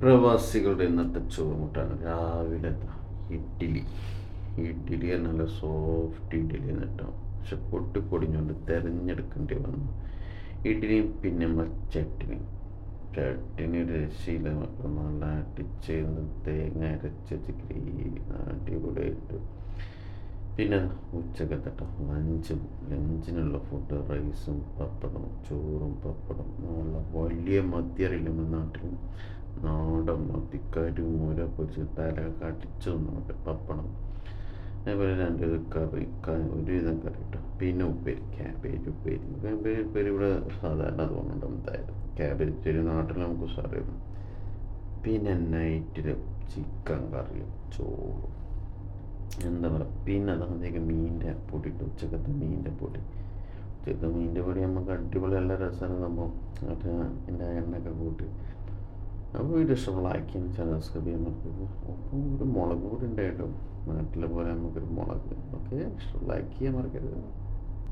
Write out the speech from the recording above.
പ്രവാസികളുടെ ഇന്നത്തെ ചോറുമുട്ടാണ്. രാവിലെ ഇഡ്ഡലി. ഇഡ്ഡലി നല്ല സോഫ്റ്റ് ഇഡ്ഡലി എന്നിട്ടോ. പക്ഷെ പൊട്ടി പൊടിഞ്ഞുകൊണ്ട് തിരഞ്ഞെടുക്കേണ്ടി വന്നു. ഇഡ്ഡലിയും പിന്നെ നമ്മൾ ചട്ടിനി ചട്ടിനി ഒരു രക്ഷയില്ല മക്കൾ നല്ല അടിച്ചേർന്ന് തേങ്ങ അരച്ച് പിന്നെ ഉച്ചക്കത്തെ ലഞ്ചും ലഞ്ചിനുള്ള ഫുഡ് റൈസും പപ്പടം ചോറും പപ്പടം നല്ല വലിയ മദ്യറിയില്ല നാട്ടിൽ മത്തിക്കാരി മൂല പൊരിച്ച് തല കടിച്ചു നമ്മുടെ പപ്പടം. അതേപോലെ രണ്ട് കറി ഒരു ഒരുവിധം കറി കേട്ടോ പിന്നെ ഉപ്പേരി ക്യാബേജ് ഉപ്പേരി. ക്യാബേജ് ഉപ്പേരി ഇവിടെ സാധാരണ തോന്നുന്നുണ്ട് എന്തായാലും. ക്യാബേജ് ഉപ്പേരി നാട്ടിൽ നമുക്ക് സാറിയും പിന്നെ നൈറ്റിൽ ചിക്കൻ കറിയും ചോറും. എന്താ പറയുക പിന്നെ അതാകുമ്പോഴത്തേക്ക് മീനിന്റെ പൊടി ഉച്ചക്കത്തെ മീനിന്റെ പൊടി. ഉച്ചക്കത്തെ മീനിന്റെ പൊടി നമുക്ക് അടിപൊളി നല്ല രസമാണ് സംഭവം. അത് എന്റെ എണ്ണയൊക്കെ കൂട്ടി. അപ്പോൾ വീഡിയോ ഇഷ്ടമുള്ള ചാനൽ സബ്സ്ക്രൈബ് ചെയ്യാൻ മറക്കരുത് ഒപ്പം ഒരു മുളക് കൂടി ഉണ്ടായിട്ടും നാട്ടിലെ പോലെ നമുക്കൊരു മുളക്. ഓക്കെ ലൈക്ക് ചെയ്യാൻ മറക്കരുത്.